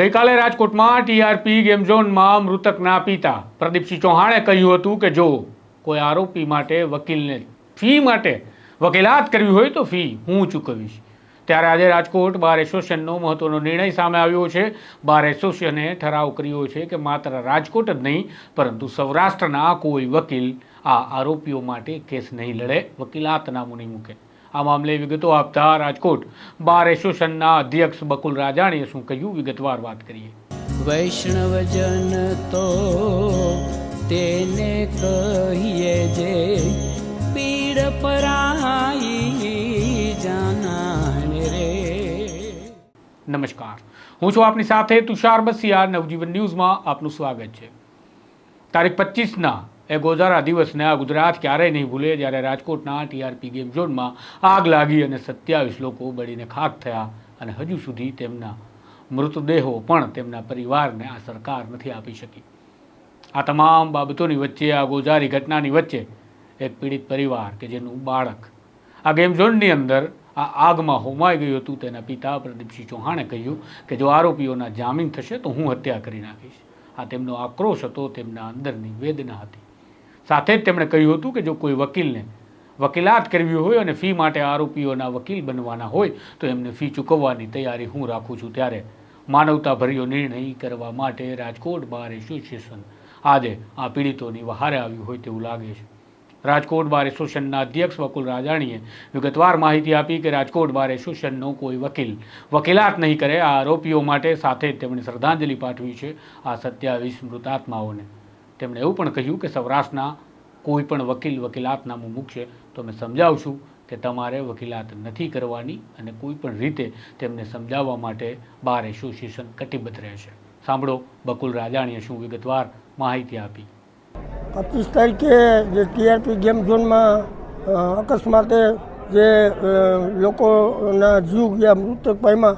ગઈકાલે રાજકોટમાં TRP game ઝોનમાં મૃતકના પિતા પ્રદીપસિંહ ચૌહાણે કહ્યું હતું કે જો કોઈ આરોપી માટે વકીલને ફી માટે વકીલાત કરવી હોય તો ફી હું ચૂકવીશ. ત્યારે આજે રાજકોટ બાર એસોસિએશનનો મહત્વનો નિર્ણય સામે આવ્યો છે. બાર એસોસિએશને ઠરાવ કર્યો છે કે માત્ર રાજકોટ જ નહીં, પરંતુ સૌરાષ્ટ્રના કોઈ વકીલ આ આરોપીઓ માટે કેસ નહીં લડે, વકીલાત નામું નહીં મૂકે. આ મામલે વિગતો આપતા રાજકોટ બાર એસોસિએશનના અધ્યક્ષ બકુલ રાજાણીએ શું કહ્યું? વિગતવાર વાત કરીએ. વૈષ્ણવજન તો તેને કહીએ જે પીડ પરાઈ જાનાને રે. નમસ્કાર. હું છું આપની સાથે તુષાર બસિયા નવજીવન ન્યૂઝમાં આપનું સ્વાગત છે. તારીખ પચીસના એ ગોઝારા દિવસને આ ગુજરાત ક્યારેય નહીં ભૂલે, જ્યારે રાજકોટના ટીઆરપી ગેમ ઝોનમાં આગ લાગી અને સત્યાવીસ લોકો બળીને ખાક થયા અને હજુ સુધી તેમના મૃતદેહો પણ તેમના પરિવારને આ સરકાર નથી આપી શકી. આ તમામ બાબતોની વચ્ચે, આ ગોઝારી ઘટનાની વચ્ચે એક પીડિત પરિવાર કે જેનું બાળક આ ગેમ ઝોનની અંદર આ આગમાં હોમાઈ ગયું હતું તેના પિતા પ્રદીપસિંહ ચૌહાણે કહ્યું કે જો આરોપીઓના જામીન થશે તો હું હત્યા કરી નાખીશ. આ તેમનો આક્રોશ હતો, તેમના અંદરની વેદના હતી. સાથે જ તેમણે કહ્યું હતું કે જો કોઈ વકીલને વકીલાત કરવી હોય અને ફી માટે આરોપીઓના વકીલ બનવાના હોય, તો એમને ફી ચૂકવવાની તૈયારી હું રાખું છું ત્યારે માનવતાભર્યો નિર્ણય કરવા માટે રાજકોટ બાર એસોસિએશન આજે આ પીડિતોની વહારે આવ્યું હોય તેવું લાગે છે. રાજકોટ બાર એસોસિએશનના અધ્યક્ષ વકુલ રાજાણીએ વિગતવાર માહિતી આપી કે રાજકોટ બાર એસોસિએશનનો કોઈ વકીલ વકીલાત નહીં કરે. આ આરોપીઓ માટે સાથે તેમણે શ્રદ્ધાંજલિ પાઠવી છે આ સત્યાવીસ મૃતાત્માઓને. તેમણે એવું પણ કહ્યું કે સૌરાષ્ટ્રના કોઈ પણ વકીલ વકીલાતનામું મૂકશે તો અમે સમજાવશું કે તમારે વકીલાત નથી કરવાની અને કોઈ પણ રીતે તેમને સમજાવવા માટે બાર એસોસિએશન કટિબદ્ધ રહેશે. સાંભળો, બકુલ રાજાણીએ શું વિગતવાર માહિતી આપી. પચીસ તારીખે જે ટીઆરપી ગેમ ઝોનમાં અકસ્માતે જે લોકોના જીવ ગયા મૃતક પામ્યા,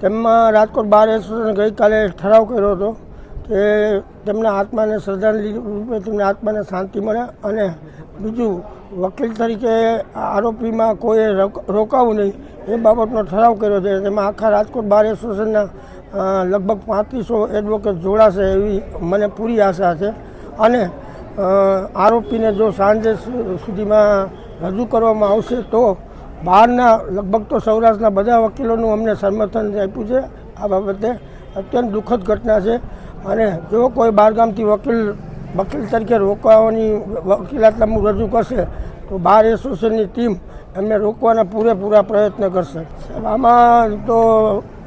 તેમાં રાજકોટ બાર એસોસિએશન ગઈકાલે ઠરાવ કર્યો હતો. કે તેમના આત્માને શ્રદ્ધાંજલિ તેમના આત્માને શાંતિ મળે અને બીજું વકીલ તરીકે આરોપીમાં કોઈએ રોક- રોકાવું નહીં. એ બાબતનો ઠરાવ કર્યો છે. તેમાં આખા રાજકોટ બાર એસોસિએશનના લગભગ પાંત્રીસો એડવોકેટ જોડાશે એવી મને પૂરી આશા છે. અને આરોપીને જો સાંજે સુધીમાં રજૂ કરવામાં આવશે તો બહારના, લગભગ તો સૌરાષ્ટ્રના બધા વકીલોનું અમને સમર્થન આપ્યું છે. આ બાબતે અત્યંત દુઃખદ ઘટના છે. અને જો કોઈ બહારગામથી વકીલ વકીલ તરીકે રોકવાની વકીલાતનામું રજૂ કરશે, તો બાર એસોસિએશનની ટીમ એમને રોકવાના પૂરેપૂરા પ્રયત્ન કરશે. આમાં તો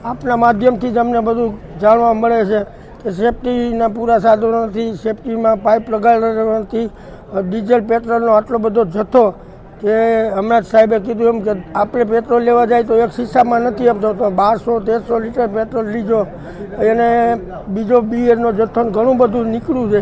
આપના માધ્યમથી જ અમને બધું જાણવા મળે છે કે સેફટીના પૂરા સાધનો નથી સેફટીમાં પાઇપ લગાડેલો નથી ડીઝલ, પેટ્રોલનો આટલો બધો જથ્થો કે હમણાં જ સાહેબે કીધું એમ કે આપણે પેટ્રોલ લેવા જાય તો એક શીશામાં નથી આપતો, તો બારસો, તેરસો લીટર પેટ્રોલ લીધો એને બીજો બિયરનો જથ્થો ઘણું બધું નીકળ્યું છે.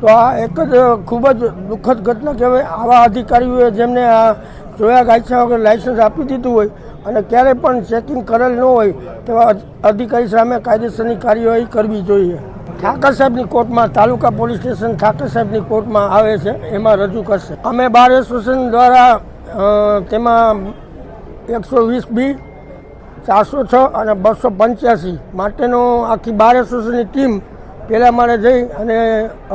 તો આ એક જ ખૂબ જ દુઃખદ ઘટના કહેવાય આવા અધિકારીઓએ જેમને આ જોયા ગાયછા વગર લાઇસન્સ આપી દીધું હોય અને ક્યારેય પણ ચેકિંગ કરેલ ન હોય, તેવા અધિકારી સામે કાયદેસરની કાર્યવાહી કરવી જોઈએ. ઠાકર સાહેબની કોર્ટમાં, તાલુકા પોલીસ સ્ટેશન ઠાકર સાહેબની કોર્ટમાં આવે છે, એમાં રજૂ કરશે. અમે બાર એસોસિએશન દ્વારા તેમાં એકસો વીસ બી, ચારસો છ અને બસો પંચ્યાસી માટેનો આખી બાર એસોસિએશનની ટીમ પહેલાં માળે જઈ અને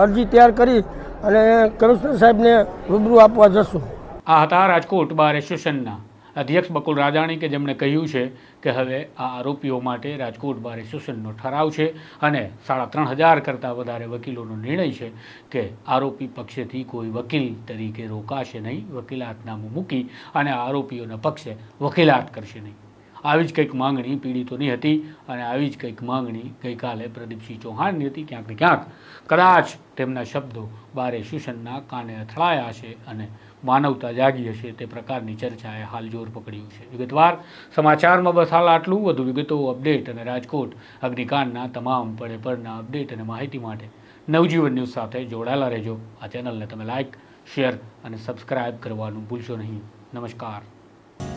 અરજી તૈયાર કરી અને કમિશનર સાહેબને રૂબરૂ આપવા જશું. આ હતા રાજકોટ બાર એસોસિએશનના. અધ્યક્ષ બકુલ રાજાણી કે જેમણે કહ્યું છે કે હવે આ આરોપીઓ માટે રાજકોટ બાર એસોસિએશનનો ઠરાવ છે અને સાડા ત્રણ હજાર કરતાં વધારે વકીલોનો નિર્ણય છે કે આરોપી પક્ષેથી કોઈ વકીલ તરીકે રોકાશે નહીં વકીલાતનામું મૂકી અને આરોપીઓના પક્ષે વકીલાત કરશે નહીં. આવી જ કંઈક માંગણી પીડિતોની હતી અને આવી જ કંઈક માંગણી ગઈકાલે પ્રદીપસિંહ ચૌહાણની હતી ક્યાંક ને ક્યાંક. કદાચ તેમના શબ્દો બારે એસોસિએશનના કાને અથડાયા છે અને માનવતા જાગી હશે તે પ્રકારની ચર્ચાએ હાલ જોર પકડ્યું છે. વિગતવાર સમાચારમાં બસ હાલ આટલું. વધુ વિગતો, અપડેટ અને રાજકોટ અગ્નિકાંડના તમામ પડે પળના અપડેટ અને માહિતી માટે નવજીવન ન્યૂઝ સાથે જોડાયેલા રહેજો. આ ચેનલને તમે લાઇક શેર અને સબસ્ક્રાઇબ કરવાનું ભૂલશો નહીં. નમસ્કાર.